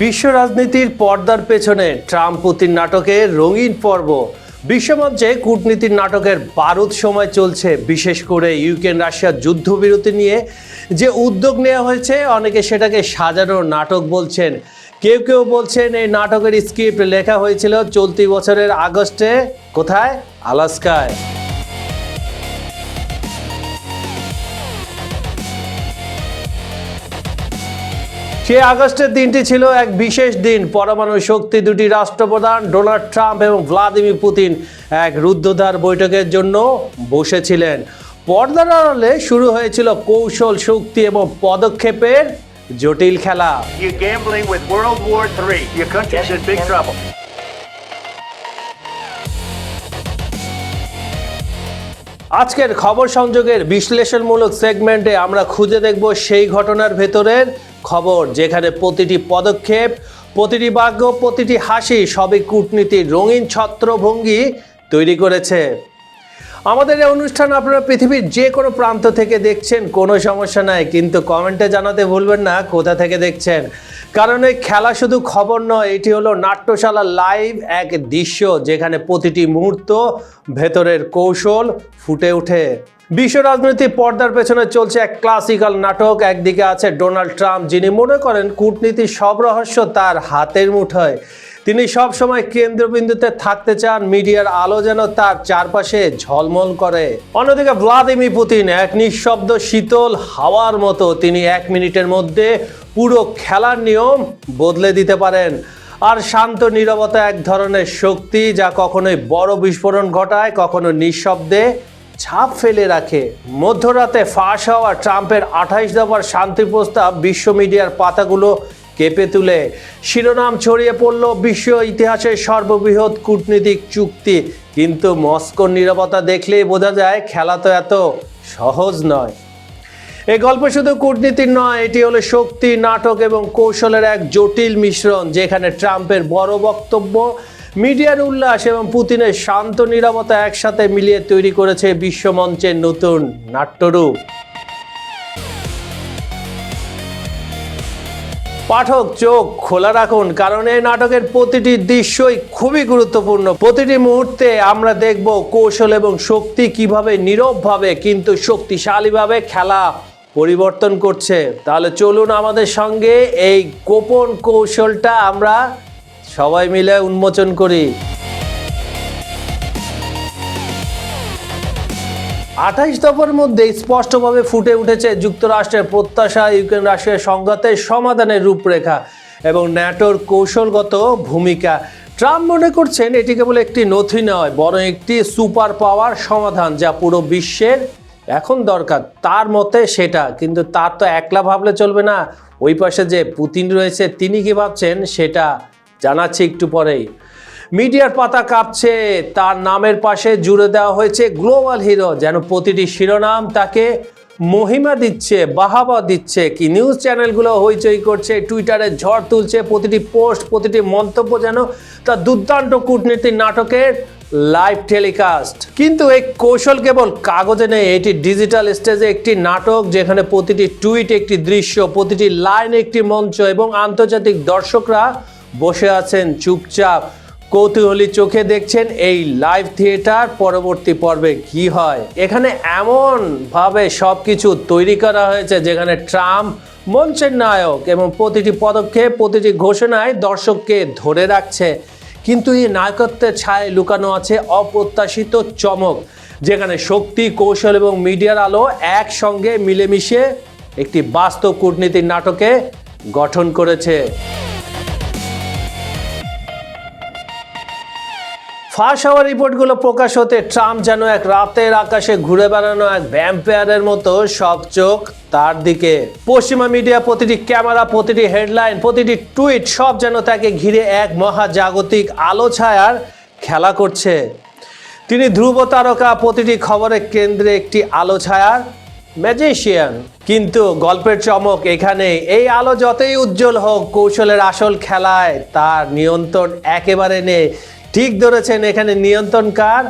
বিশ্ব রাজনীতির পর্দার পেছনে ট্রাম্প পুতিন নাটকের রঙিন পর্ব। বিশ্বমঞ্চে কূটনীতির নাটকের বারুদ সময় চলছে, বিশেষ করে ইউক্রেন রাশিয়ার যুদ্ধবিরতি নিয়ে। যে উদ্যোগ নেওয়া হয়েছে, অনেকে সেটাকে সাজানোর নাটক বলছেন। কেউ কেউ বলছেন এই নাটকের স্ক্রিপ্ট লেখা হয়েছিল চলতি বছরের আগস্টে। কোথায়? আলাস্কায়। সে আগস্টের দিনটি ছিল এক বিশেষ দিন। পরমাণু শক্তি দুটি রাষ্ট্রপ্রধান ডোনাল্ড ট্রাম্প এবং ভ্লাদিমির পুতিন এক রুদ্ধদ্বার বৈঠকের জন্য বসেছিলেন। পর্দার আড়ালে শুরু হয়েছিল কৌশল শক্তি এবং পদক্ষেপের জটিল খেলা. আজকের খবর সংযোগের বিশ্লেষণমূলক সেগমেন্টে আমরা খুঁজে দেখব সেই ঘটনার ভেতরের খবর, যেখানে প্রতিটি পদক্ষেপ, প্রতিটি বাক্য, প্রতিটি হাসি সবই কূটনীতির রঙিন ছত্রভঙ্গি তৈরি করেছে। আমাদের এই অনুষ্ঠান আপনারা পৃথিবীর যে কোনো প্রান্ত থেকে দেখছেন, কোনো সমস্যা নাই, কিন্তু কমেন্টে জানাতে ভুলবেন না, কোথা থেকে দেখছেন? কারণ এই খেলা শুধু খবর নয়, এটি হলো নাট্যশালা লাইভ এক দৃশ্য, যেখানে প্রতিটি মুহূর্ত ভেতরের কৌশল ফুটে ওঠে। বিশ্ব রাজনীতি পর্দার পেছনে চলছে এক ক্লাসিক্যাল নাটক। একদিকে আছে ডোনাল্ড ট্রাম্প, যিনি মনে করেন কূটনীতির সব রহস্য তার হাতের মুঠোয়। তিনি সব সময় কেন্দ্রবিন্দুতে থাকতে চান, মিডিয়ার আলো যেন তার চারপাশে ঝলমল করে। অন্যদিকে ভ্লাদিমির পুতিন, এক নিঃশব্দ শীতল হাওয়ার মতো তিনি এক মিনিটের মধ্যে পুরো খেলার নিয়ম বদলে দিতে পারেন। আর শান্ত নীরবতা এক ধরনের শক্তি যা কখনোই বড় বিস্ফোরণ ঘটায়, কখনো নিঃশব্দে ছাপ ফেলে রাখে। মধ্যরাতে ফাঁস হওয়া ট্রাম্পের আঠাইশ দফার শান্তি প্রস্তাব বিশ্ব মিডিয়ার পাতাগুলো কেঁপে তুলে। শিরোনাম ছড়িয়ে পড়ল বিশ্ব ইতিহাসের সর্ববৃহৎ কূটনীতিক চুক্তি। কিন্তু মস্কোর নিরাপত্তা দেখলেই বোঝা যায়, খেলা তো এত সহজ নয়। এই গল্প শুধু কূটনীতির নয়, এটি হলো শক্তি, নাটক এবং কৌশলের এক জটিল মিশ্রণ, যেখানে ট্রাম্পের বড় বক্তব্য মিডিয়ার উল্লাস এবং পুতিনের শান্ত নিরাপত্তা একসাথে মিলিয়ে তৈরি করেছে বিশ্বমঞ্চের নতুন নাট্যরূপ। পাঠক চোখ খোলা রাখুন, কারণ এই নাটকের প্রতিটি দৃশ্যই খুবই গুরুত্বপূর্ণ। প্রতিটি মুহূর্তে আমরা দেখব কৌশল এবং শক্তি কীভাবে নীরবভাবে কিন্তু শক্তিশালীভাবে খেলা পরিবর্তন করছে। তাহলে চলুন আমাদের সঙ্গে এই গোপন কৌশলটা আমরা সবাই মিলে উন্মোচন করি। আঠাইশ দফার মধ্যে স্পষ্টভাবে ফুটে উঠেছে যুক্তরাষ্ট্রের প্রত্যাশা, ইউক্রেন রাশিয়ার সংঘাতের সমাধানের রূপরেখা এবং ন্যাটোর কৌশলগত ভূমিকা। ট্রাম্প মনে করছেন এটি কেবল একটি নথি নয়, বরং একটি সুপার পাওয়ার সমাধান যা পুরো বিশ্বের এখন দরকার। তার মতে সেটা, কিন্তু তার তো একলা ভাবলে চলবে না। ওই পাশে যে পুতিন রয়েছে, তিনি কি ভাবছেন সেটা জানাচ্ছি একটু পরেই। মিডিয়ার পাতা কাঁপছে, তার নামের পাশে জুড়ে দেওয়া হয়েছে গ্লোবাল হিরো, যেন প্রতিটি শিরোনাম তাকে মহিমা দিচ্ছে, বাহাবা দিচ্ছে। কি নিউজ চ্যানেলগুলো হইচই করছে, টুইটারে ঝড় তুলছে, প্রতিটি পোস্ট, প্রতিটি মন্তব্য যেন তার দুর্দান্ত কূটনীতির নাটকের লাইভ টেলিকাস্ট। কিন্তু এই কৌশল কেবল কাগজে নেই, এটি ডিজিটাল স্টেজে একটি নাটক যেখানে প্রতিটি টুইট একটি দৃশ্য, প্রতিটি লাইন একটি মঞ্চ এবং আন্তর্জাতিক দর্শকরা বসে আছেন চুপচাপ। কৌতূহলী চোখে দেখছেন এই লাইভ থিয়েটার পরবর্তী পর্বে কি হয়? এখানে এমন ভাবে সবকিছু তৈরি করা হয়েছে যেখানে ট্রাম্প মঞ্চের নায়ক এবং প্রতিটি পদক্ষেপ, প্রতিটি ঘোষণায় দর্শককে ধরে রাখছে। কিন্তু এই নায়কত্বের ছায় লুকানো আছে অপ্রত্যাশিত চমক, যেখানে শক্তি, কৌশল এবং মিডিয়ার আলো একসঙ্গে মিলেমিশে একটি বাস্তব কূটনীতির নাটকে গঠন করেছে। ফাঁস হওয়ার রিপোর্টগুলো প্রকাশ হতে ট্রাম্প যেন এক রাতের আকাশে ঘুরে বেড়ানো এক ভ্যাম্পায়ারের মতো সব চোখ তার দিকে। পশ্চিমা মিডিয়া প্রতিটি ক্যামেরা, প্রতিটি হেডলাইন, প্রতিটি টুইট সব যেন তাকে ঘিরে এক মহাজাগতিক আলো ছায়ার খেলা করছে। তিনি ধ্রুব তারকা, প্রতিটি খবরের কেন্দ্রে একটি আলো ছায়ার ম্যাজিশিয়ান কিন্তু গল্পের চমক এখানে, এই আলো যতই উজ্জ্বল হোক, কৌশলের আসল খেলায় তার নিয়ন্ত্রণ একেবারে নেই। ঠিক ধরেছেন, এখানে নিয়ন্ত্রণ কার?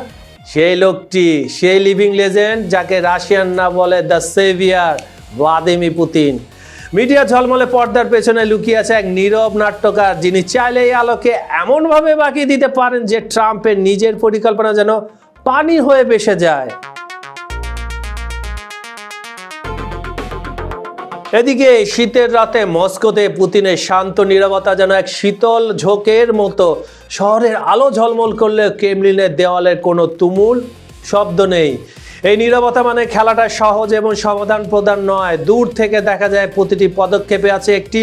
সেই লোকটি, সেই লিভিং লেজেন্ড যাকে রাশিয়ান না বলে the saviour Vladimir Putin media ঝলমলে পর্দার পেছনে লুকিয়ে আছে এক নীরব নাট্যকার, যিনি চাইলে এই আলোকে এমনভাবে বাকিয়ে দিতে পারেন যে ট্রাম্পের নিজের পরিকল্পনা যেন পানি হয়ে বেসে যায়। এদিকে শীতের রাতে মস্কোতে পুতিনের শান্ত নীরবতা যেন এক শীতল ঝোঁকের মতো শহরের আলো ঝলমল করলে কেমলিনের দেওয়ালের কোনো তুমুল শব্দ নেই। এই নীরবতা মানে খেলাটা সহজ এবং সমাধান প্রদান নয়। দূর থেকে দেখা যায় প্রতিটি পদক্ষেপে আছে একটি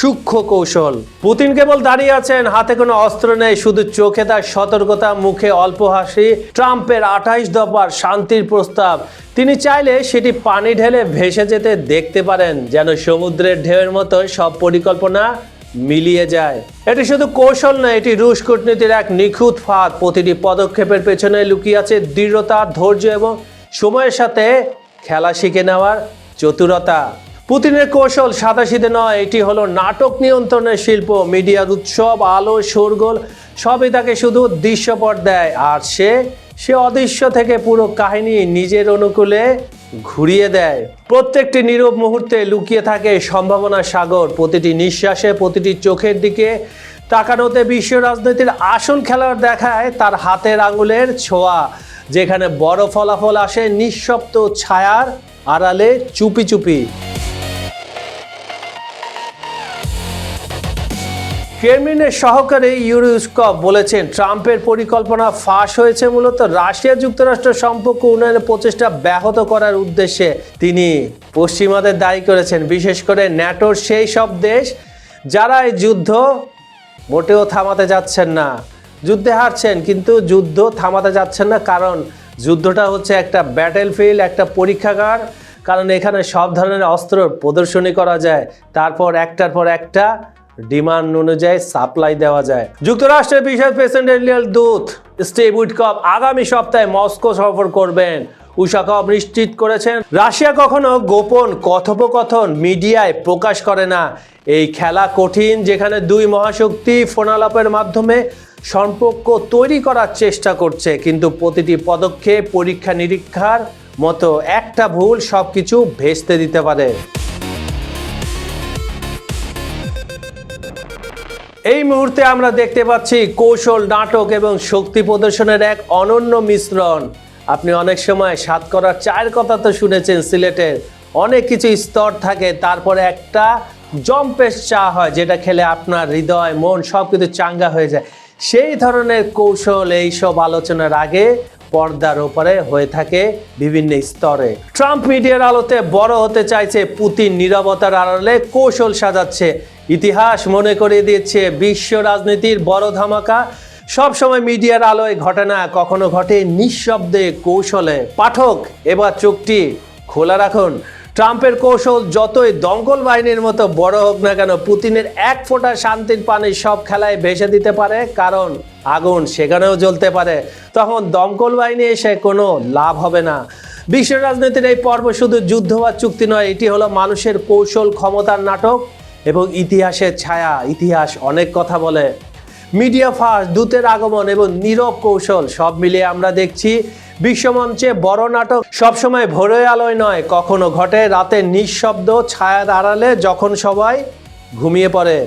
সূক্ষ্ম কৌশল। পুতিন কেবল দাঁড়িয়ে আছেন, হাতে কোনো অস্ত্র নেই, শুধু চোখে তার সতর্কতা, মুখে অল্প হাসি, ট্রাম্পের আঠাইশ দফার শান্তির প্রস্তাব। তিনি চাইলে সেটি পানি ঢেলে ভেসে যেতে দেখতে পারেন, যেন সমুদ্রের ঢেউয়ের মতো সব পরিকল্পনা মিলিয়ে যায়। এটি শুধু কৌশল নয়, এটি রুশ কূটনীতির এক নিখুঁত ফাঁদ। প্রতিটি পদক্ষেপের পেছনে লুকিয়ে আছে দৃঢ়তা, ধৈর্য এবং সময়ের সাথে খেলা শিখে নেওয়ার চতুরতা। পুতিনের কৌশল সাদাসিধে নয়, এটি হলো নাটক নিয়ন্ত্রণের শিল্প। মিডিয়ার উৎসব, আলো, শোরগোল, সবই তাকে শুধু দৃশ্যপট দেয়। আর সে সে অদৃশ্য থেকে পুরো কাহিনী নিজের অনুকূলে ঘুরিয়ে দেয়। প্রত্যেকটি নীরব মুহূর্তে লুকিয়ে থাকে সম্ভাবনা সাগর। প্রতিটি নিঃশ্বাসে, প্রতিটি চোখের দিকে তাকানোতে বিশ্ব রাজনীতির আসল খেলার দেখায় তার হাতের আঙুলের ছোঁয়া, যেখানে বড় ফলাফল আসে নিঃশব্দ ছায়ার আড়ালে চুপি চুপি। ক্রেমলিনের সহকারে ইউরোস্কপ বলেছেন, ট্রাম্পের পরিকল্পনা ফাঁস হয়েছে মূলত রাশিয়া যুক্তরাষ্ট্র সম্পর্ক উন্নয়নের প্রচেষ্টা ব্যাহত করার উদ্দেশ্যে। তিনি পশ্চিমাদের দায়ী করেছেন, বিশেষ করে ন্যাটোর সেই সব দেশ যারা এই যুদ্ধ মোটেও থামাতে যাচ্ছেন না। যুদ্ধে হারছেন, কিন্তু যুদ্ধ থামাতে যাচ্ছেন না, কারণ যুদ্ধটা হচ্ছে একটা ব্যাটেল ফিল্ড একটা পরীক্ষাগার। কারণ এখানে সব ধরনের অস্ত্র প্রদর্শনী করা যায়, তারপর একটার পর একটা ডিমান্ড অনুযায়ী সাপ্লাই দেওয়া যায়। যুক্তরাষ্ট্রের বিশেষ প্রেসিডেন্টিয়াল দূত স্টিভ উইটকপ আগামী সপ্তাহে মস্কো সফর করবেন। উষাকপ নিশ্চিত করেছেন, রাশিয়া কখনো গোপন কথোপকথন মিডিয়ায় প্রকাশ করে না। এই খেলা কঠিন, যেখানে দুই মহাশক্তি ফোনালাপের মাধ্যমে সম্পর্ক তৈরি করার চেষ্টা করছে, কিন্তু প্রতিটি পদক্ষেপ পরীক্ষা নিরীক্ষার মতো একটা ভুল সবকিছু ভেস্তে দিতে পারে। এই মুহূর্তে আমরা দেখতে পাচ্ছি কৌশল, নাটক এবং শক্তি প্রদর্শনের এক অনন্য মিশ্রণ। আপনি অনেক সময় সাত করার চায়ের কথা তো শুনেছেন সিলেটের অনেক কিছু স্তর থাকে, তারপরে একটা জম্পেশ চা হয়, যেটা খেলে আপনার হৃদয়, মন সব কিছু চাঙ্গা হয়ে যায়। সেই ধরনের কৌশল এই সব আলোচনার আগে পর্দার ওপরে হয়ে থাকে বিভিন্ন স্তরে। ট্রাম্প মিডিয়ার আলোতে বড় হতে চাইছে পুতিন, নিরবতার আড়ালে কৌশল সাজাচ্ছে ইতিহাস মনে করিয়ে দিচ্ছে বিশ্ব রাজনীতির বড় ধামাকা। সবসময় মিডিয়ার আলোয় ঘটে না, কখনো ঘটে নিঃশব্দে কৌশলে। পাঠক, এবার চোখটি খোলা রাখুন। ট্রাম্পের কৌশল যতই দঙ্গল বাহিনীর মতো বড় হোক না কেন, পুতিনের এক ফোঁটা শান্তির পানি সব খেলায় ভেসে দিতে পারে, কারণ আগুন সেখানেও জ্বলতে পারে। তখন দমকল বাহিনী এসে কোনো লাভ হবে না। বিশ্ব রাজনীতির এই পর্ব শুধু যুদ্ধ বা চুক্তি নয়, এটি হলো মানুষের কৌশল ক্ষমতার নাটক। এবং ইতিহাসের ছায়া, ইতিহাস অনেক কথা বলে। মিডিয়া ফাস্ট দূতের আগমন এবং নীরব কৌশল, সব মিলিয়ে আমরা দেখছি বিশ্বমঞ্চে বড় নাটক সবসময় ভোরের আলোয় নয়, কখনো ঘটে রাতে নিঃশব্দ ছায়ার আড়ালে যখন সবাই ঘুমিয়ে পড়ে।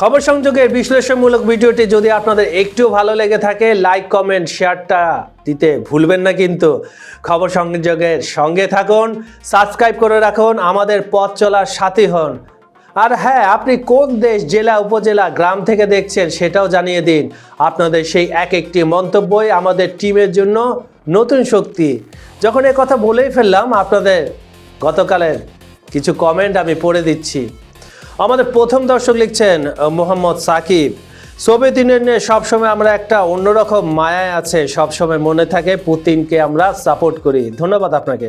খবর সংযোগের বিশ্লেষণমূলক ভিডিওটি যদি আপনাদের একটু ভালো লেগে থাকে, লাইক, কমেন্ট, শেয়ারটা দিতে ভুলবেন না কিন্তু। খবর সংযোগের সঙ্গে থাকুন, সাবস্ক্রাইব করে রাখুন, আমাদের পথ চলার সাথী হন। আর হ্যাঁ আপনি কোন দেশ, জেলা, উপজেলা, গ্রাম থেকে দেখছেন সেটাও জানিয়ে দিন। আপনাদের সেই এক একটি মন্তব্যই আমাদের টিমের জন্য নতুন শক্তি। যখন এ কথা বলেই ফেললাম, আপনাদের গতকালের কিছু কমেন্ট আমি পড়ে দিচ্ছি। আমাদের প্রথম দর্শক লিখছেন মোহাম্মদ সাকিব, সোভিয়েত ইউনিয়নে সবসময় আমরা একটা অন্যরকম মায়ায় আছে, সবসময় মনে থাকে পুতিনকে আমরা সাপোর্ট করি। ধন্যবাদ আপনাকে।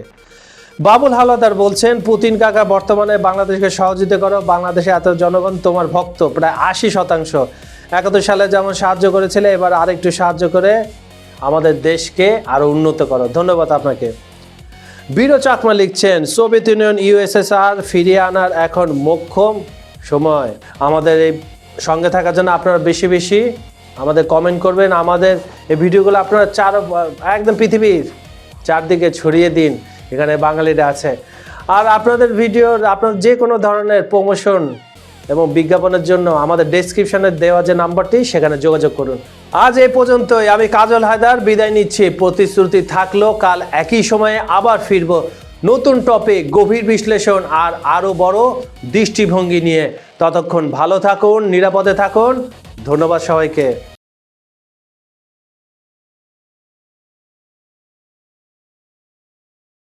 বাবুল হালাদার বলছেন, পুতিন কাকা, বর্তমানে বাংলাদেশকে সহযোগিতা করো। বাংলাদেশে এত জনগণ, তোমার ভক্ত, প্রায় আশি শতাংশ। একাত্তর সালে যেমন সাহায্য করেছিলে, এবার আরেকটু সাহায্য করে আমাদের দেশকে আরও উন্নত করো। ধন্যবাদ আপনাকে। বীর চাকমা লিখছেন, সোভিয়েত ইউনিয়ন ইউএসএসআর ফিরিয়ে আনার এখন মোক্ষম সময়। আমাদের এই সঙ্গে থাকার জন্য আপনারা বেশি বেশি আমাদের কমেন্ট করবেন। আমাদের এই ভিডিওগুলো আপনারা চার, একদম পৃথিবীর চারদিকে ছড়িয়ে দিন। এখানে বাঙালিরা আছে। আর আপনাদের ভিডিওর আপনার যে কোনো ধরনের প্রমোশন এবং বিজ্ঞাপনের জন্য আমাদের ডেসক্রিপশনে দেওয়া যে নাম্বারটি সেখানে যোগাযোগ করুন। আজ এই পর্যন্তই, আমি কাজল হায়দার, বিদায় নিচ্ছি। প্রতিশ্রুতি থাকল, কাল একই সময়ে আবার ফিরব। নতুন টপিক গভীর বিশ্লেষণ আর আরও বড় দৃষ্টিভঙ্গি নিয়ে। ততক্ষণ ভালো থাকুন, নিরাপদে থাকুন। ধন্যবাদ সবাইকে।